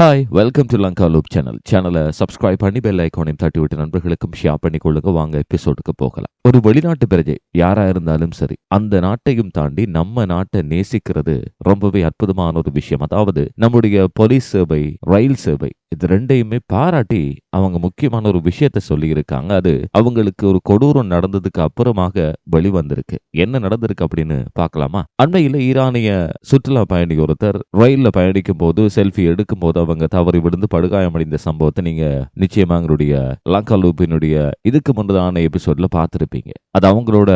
Hi welcome to Lanka loop channel சேனலை subscribe பண்ணி bell ஐக்கானையும் தட்டி விட்டு நண்பர்களுக்கும் ஷேர் பண்ணி கொள்ளுங்க வாங்க எபிசோடுக்கு போகலாம். ஒரு வெளிநாட்டு பிரஜை யாரா இருந்தாலும் சரி அந்த நாட்டையும் தாண்டி நம்ம நாட்டை நேசிக்கிறது ரொம்பவே அற்புதமான ஒரு விஷயம். அதாவது நம்முடைய போலீஸ் சேவை ரயில் சேவை இது ரெண்டையுமே பாராட்டி அவங்க முக்கியமான ஒரு விஷயத்த சொல்லியிருக்காங்க. அது அவங்களுக்கு ஒரு கொடூரம் நடந்ததுக்கு அப்புறமாக வெளிவந்திருக்கு. என்ன நடந்திருக்கு அப்படின்னு பார்க்கலாமா? அண்மையில் ஈரானிய சுற்றுலா பயணி ஒருத்தர் ரயிலில் பயணிக்கும் போது செல்ஃபி எடுக்கும் போது அவங்க தவறி விழுந்து படுகாயமடைந்த சம்பவத்தை நீங்க நிச்சயமா எங்களுடைய லங்கா லூப்பினுடைய இதுக்கு முன்னதான எபிசோட்ல பார்த்திருப்பீங்க. அது அவங்களோட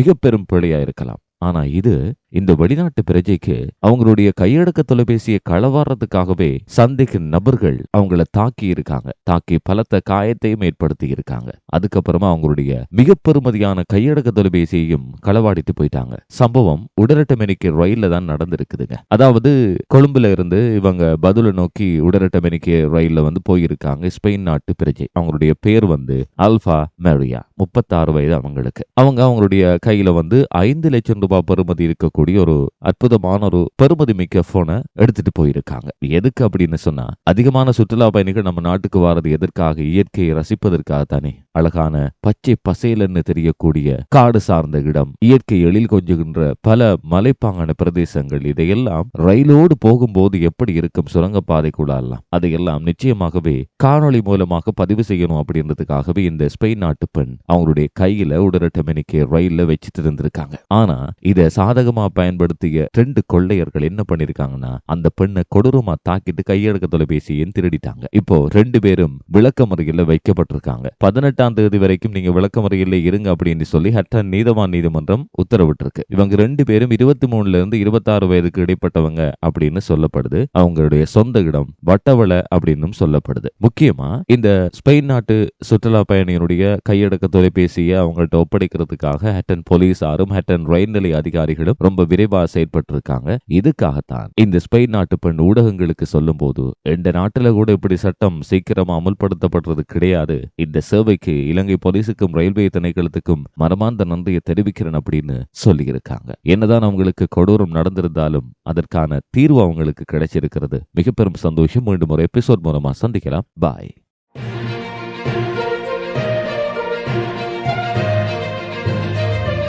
மிக பெரும் பிழையா இருக்கலாம். ஆனா இது இந்த வெளிநாட்டு பிரஜைக்கு அவங்களுடைய கையடக்க தொலைபேசியை களவாடுறதுக்காகவே சந்தேக நபர்கள் அவங்கள தாக்கி இருக்காங்க. தாக்கி பலத்த காயத்தையும் ஏற்படுத்தி இருக்காங்க. அதுக்கப்புறமா அவங்களுடைய மிக பெருமதியான கையடக்க தொலைபேசியையும் களவாடிட்டு போயிட்டாங்க. சம்பவம் உடரட்டமெனிக்கு ரயில்ல தான் நடந்திருக்குதுங்க. அதாவது கொழும்புல இருந்து இவங்க பதில நோக்கி உடரட்டமெனிக்கு ரயில்ல வந்து போயிருக்காங்க ஸ்பெயின் நாட்டு பிரஜை. அவங்களுடைய பேர் வந்து அல்பா மேரியா. முப்பத்தாறு வயது அவங்களுக்கு. அவங்க அவங்களுடைய கையில வந்து ஐந்து லட்சம் ரூபாய் பெறுமதி இருக்கக்கூடிய ஒரு அற்புதமான ஒரு பெருமதி மிக்க போனை எடுத்துட்டு போயிருக்காங்க. எதுக்கு அப்படின்னு சொன்னா அதிகமான சுற்றுலா பயணிகள் நம்ம நாட்டுக்கு வர்றது எதற்காக? இயற்கையை ரசிப்பதற்காக தானே. அழகான பச்சை பசையலன்னு தெரியக்கூடிய காடு சார்ந்த இடம் இயற்கை எழில் கொஞ்சுகின்ற பல மலைப்பாங்கான பிரதேசங்கள் இதையெல்லாம் ரயிலோடு போகும்போது எப்படி இருக்கும்? சுரங்கப்பாதைக்குள்ளெல்லாம் அதையெல்லாம் நிச்சயமாகவே காணொளி மூலமாக பதிவு செய்யணும் அப்படின்றதுக்காகவே இந்த ஸ்பெயின் நாட்டு பெண் அவங்களுடைய கையில உடரட்டமெனிக்கு ரயில்ல வச்சுட்டு இருந்திருக்காங்க. ஆனா இத சாதகமா பயன்படுத்திய ரெண்டு கொள்ளையர்கள் என்ன பண்ணிருக்காங்கன்னா அந்த பெண்ணை கொடூரமா தாக்கிட்டு கையடக்க தொலைபேசியும் திருடிட்டாங்க. இப்போ ரெண்டு பேரும் விளக்க வைக்கப்பட்டிருக்காங்க. பதினெட்டாம் தேதி வரைக்கும் நீங்க விளக்க இருங்க அப்படின்னு சொல்லி ஹட்டன் நீதவான் நீதிமன்றம் உத்தரவிட்டிருக்கு. இவங்க ரெண்டு பேரும் இருபத்தி மூணுல இருந்து இருபத்தாறு வயதுக்கு இடைப்பட்டவங்க அப்படின்னு சொல்லப்படுது. அவங்களுடைய சொந்த இடம் வட்டவள அப்படின்னும் சொல்லப்படுது. முக்கியமா இந்த ஸ்பெயின் நாட்டு சுற்றுலா பயணியினுடைய கையடக்க தொலைபேசியை அவங்கள்ட்ட ஒப்படைக்கிறதுக்காக ஹட்டன் போலீசாரும் ஹட்டன் ரயில் நிலைய அதிகாரிகளும் ரொம்ப விரைவா செயல்பட்டு இருக்காங்க இதுக்காகத்தான். இந்த ஸ்பெயின் நாட்டு பெண் ஊடகங்களுக்கு சொல்லும் போது எந்த நாட்டுல கூட இப்படி சட்டம் சீக்கிரமா அமுல்படுத்தப்படுறது கிடையாது. இந்த சேவைக்கு இலங்கை போலீஸுக்கும் ரயில்வே திணைக்களத்துக்கும் மரமாந்த நன்றியை தெரிவிக்கிறேன் அப்படின்னு சொல்லியிருக்காங்க. என்னதான் அவங்களுக்கு கொடூரம் நடந்திருந்தாலும் அதற்கான தீர்வு அவங்களுக்கு கிடைச்சிருக்கிறது. மிக பெரும் சந்தோஷம். மீண்டும் ஒரு எபிசோட் மூலமா சந்திக்கலாம். பாய்.